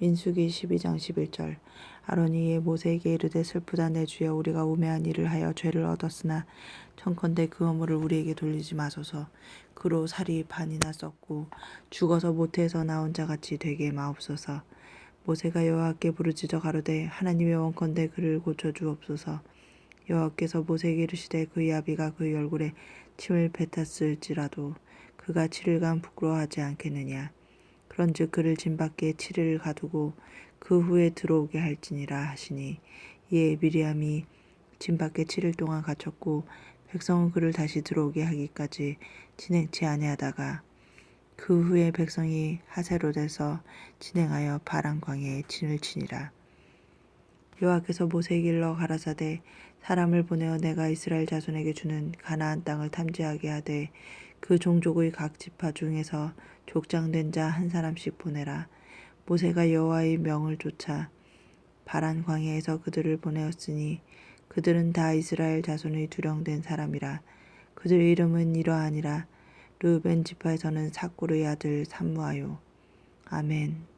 민수기 12장 11절. 아론이 모세에게 이르되 슬프다 내 주여 우리가 우매한 일을 하여 죄를 얻었으나 청컨대 그 허물을 우리에게 돌리지 마소서. 그로 살이 반이나 썩고 죽어서 모태에서 나온 자같이 되게 마옵소서. 모세가 여호와께 부르짖어 가로되 하나님의 원컨대 그를 고쳐 주옵소서. 여호와께서 모세에게 이르시되 그의 아비가 그의 얼굴에 침을 뱉었을지라도 그가 7일간 부끄러워하지 않겠느냐 그런즉 그를 진 밖에 7일을 가두고 그 후에 들어오게 할지니라 하시니 이에 미리암이 진 밖에 7일 동안 갇혔고 백성은 그를 다시 들어오게 하기까지 진행치 아니하다가 그 후에 백성이 하세롯에서 진행하여 바란 광야에 진을 치니라. 여호와께서 모세에게 일러 가라사대 사람을 보내어 내가 이스라엘 자손에게 주는 가나안 땅을 탐지하게 하되 그 종족의 각 지파 중에서 족장된 자 한 사람씩 보내라. 모세가 여호와의 명을 쫓아 바란 광야에서 그들을 보내었으니 그들은 다 이스라엘 자손의 두령된 사람이라. 그들의 이름은 이러하니라. 르벤 지파에서는 사꾸르의 아들 삼무아요. 아멘.